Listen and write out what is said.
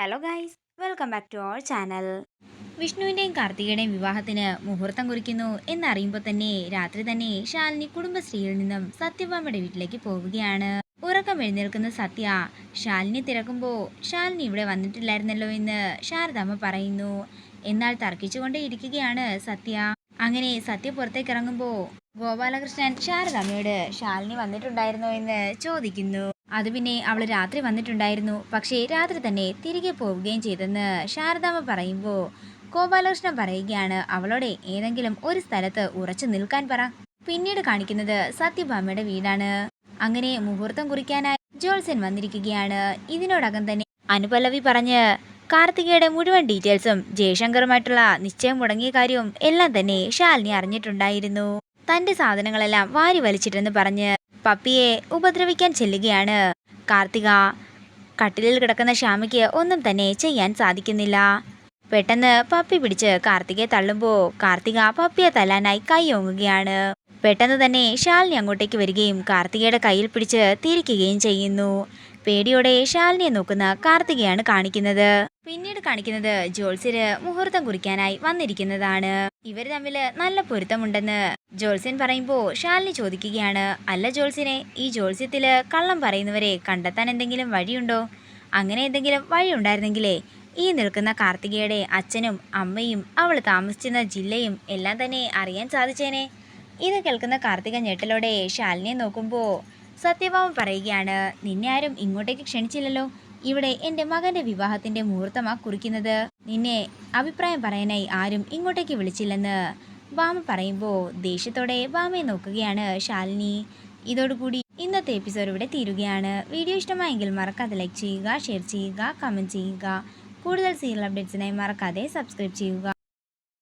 Hello guys welcome back to our channel വിഷ്ണുവിന്റെയും കാർത്തികയുടെയും വിവാഹത്തിന് മുഹൂർത്തം കുറിക്കുന്നു എന്നറിയുമ്പോൾ തന്നെ രാത്രി തന്നെ ശാലിനി കുടുംബശ്രീയിൽ നിന്നും സത്യഭാമയുടെ വീട്ടിലേക്ക് പോവുകയാണ്. ഉറക്കം എഴുന്നേൽക്കുന്ന സത്യ ശാലിനി തിരക്കുമ്പോൾ ശാലിനി ഇവിടെ വന്നിട്ടില്ലായിരുന്നല്ലോ എന്ന് ശാരദാമ്മ പറയുന്നു. എന്നാൽ തർക്കിച്ചുകൊണ്ടേ ഇരിക്കുകയാണ് സത്യ. അങ്ങനെ സത്യ പുറത്തേക്ക് ഇറങ്ങുമ്പോൾ ഗോപാലകൃഷ്ണൻ ശാരദാമ്മയോട് ശാലിനി വന്നിട്ടുണ്ടായിരുന്നോ എന്ന് ചോദിക്കുന്നു. അത് പിന്നെ അവൾ രാത്രി വന്നിട്ടുണ്ടായിരുന്നു. പക്ഷേ രാത്രി തന്നെ തിരികെ പോവുകയും ചെയ്തെന്ന് ശാരദാമ്മ പറയുമ്പോൾ ഗോപാലകൃഷ്ണൻ പറയുകയാണ് അവളോട് ഏതെങ്കിലും ഒരു സ്ഥലത്ത് ഉറച്ചു നിൽക്കാൻ പറ. പിന്നീട് കാണിക്കുന്നത് സത്യഭാമയുടെ വീടാണ്. അങ്ങനെ മുഹൂർത്തം കുറിക്കാനായി ജോൾസൻ വന്നിരിക്കുകയാണ്. ഇതിനോടകം തന്നെ അനുപല്ലവി പറഞ്ഞ് കാർത്തികയുടെ മുഴുവൻ ഡീറ്റെയിൽസും ജയശങ്കറുമായിട്ടുള്ള നിശ്ചയം മുടങ്ങിയ കാര്യവും എല്ലാം തന്നെ ശാലിനി അറിഞ്ഞിട്ടുണ്ടായിരുന്നു. തന്റെ സാധനങ്ങളെല്ലാം വാരി വലിച്ചിട്ടെന്ന് പറഞ്ഞ് പപ്പിയെ ഉപദ്രവിക്കാൻ ചെല്ലുകയാണ്. കാർത്തിക കട്ടിലിൽ കിടക്കുന്ന ശ്യാമയ്ക്ക് ഒന്നും തന്നെ ചെയ്യാൻ സാധിക്കുന്നില്ല. പെട്ടെന്ന് പപ്പി പിടിച്ച് കാർത്തികയെ തള്ളുമ്പോൾ കാർത്തിക പപ്പിയെ തല്ലാനായി കൈ ഓങ്ങുകയാണ്. പെട്ടെന്ന് തന്നെ ശാലിനി അങ്ങോട്ടേക്ക് വരികയും കാർത്തികയുടെ കയ്യിൽ പിടിച്ച് തിരിക്കുകയും ചെയ്യുന്നു. പേടിയോടെ ശാലിനിയെ നോക്കുന്ന കാർത്തികയാണ് കാണിക്കുന്നത്. പിന്നീട് കാണിക്കുന്നത് ജോൾസിന് മുഹൂർത്തം കുറിക്കാനായി വന്നിരിക്കുന്നതാണ്. ഇവർ തമ്മിൽ നല്ല പൊരുത്തമുണ്ടെന്ന് ജോൾസ്യൻ പറയുമ്പോൾ ശാലിനി ചോദിക്കുകയാണ് അല്ല ജോൾസിനെ ഈ ജോൾസ്യത്തിൽ കള്ളം പറയുന്നവരെ കണ്ടെത്താൻ എന്തെങ്കിലും വഴിയുണ്ടോ? അങ്ങനെ എന്തെങ്കിലും വഴി ഉണ്ടായിരുന്നെങ്കിലേ ഈ നിൽക്കുന്ന കാർത്തികയുടെ അച്ഛനും അമ്മയും അവൾ താമസിച്ചിരുന്ന ജില്ലയും എല്ലാം തന്നെ അറിയാൻ സാധിച്ചേനെ. ഇത് കേൾക്കുന്ന കാർത്തിക ഞെട്ടലോടെ ഷാലിനെ നോക്കുമ്പോൾ സത്യഭാവം പറയുകയാണ് നിന്നെ ആരും ഇങ്ങോട്ടേക്ക് ക്ഷണിച്ചില്ലല്ലോ. ഇവിടെ എന്റെ മകന്റെ വിവാഹത്തിന്റെ മുഹൂർത്തമാ കുറിക്കുന്നത്. നിന്നെ അഭിപ്രായം പറയാനായി ആരും ഇങ്ങോട്ടേക്ക് വിളിച്ചില്ലെന്ന് വാമ പറയുമ്പോൾ ദേഷ്യത്തോടെ വാമയെ നോക്കുകയാണ് ശാലിനി. ഇതോടുകൂടി ഇന്നത്തെ എപ്പിസോഡ് ഇവിടെ തീരുകയാണ്. വീഡിയോ ഇഷ്ടമായെങ്കിൽ മറക്കാതെ ലൈക്ക് ചെയ്യുക ഷെയർ ചെയ്യുക കമന്റ് ചെയ്യുക. കൂടുതൽ സീരിയൽ അപ്ഡേറ്റ്സിനായി മറക്കാതെ സബ്സ്ക്രൈബ് ചെയ്യുക.